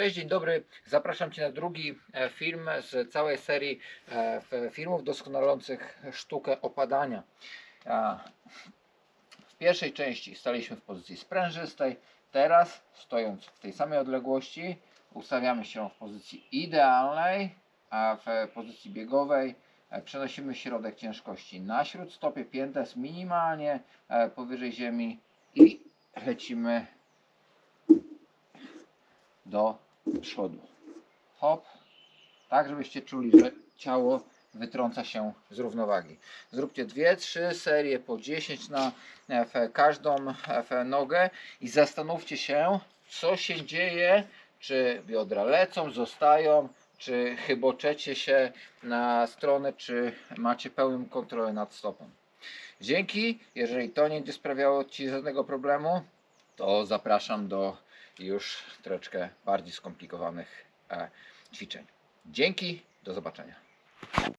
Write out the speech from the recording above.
Cześć, dzień dobry. Zapraszam Cię na drugi e, film z całej serii e, filmów doskonalących sztukę opadania. W pierwszej części staliśmy w pozycji sprężystej. Teraz, stojąc w tej samej odległości, ustawiamy się w pozycji idealnej, a w pozycji biegowej e, przenosimy środek ciężkości na śródstopie. Pięta jest minimalnie powyżej ziemi i lecimy do przodu. Hop. Tak, żebyście czuli, że ciało wytrąca się z równowagi. Zróbcie dwie, trzy serie po 10 na każdą nogę i zastanówcie się, co się dzieje, czy biodra lecą, zostają, czy chyboczecie się na stronę, czy macie pełną kontrolę nad stopą. Dzięki. Jeżeli to nie będzie sprawiało Ci żadnego problemu, to zapraszam do już troszeczkę bardziej skomplikowanych e, ćwiczeń. Dzięki, do zobaczenia.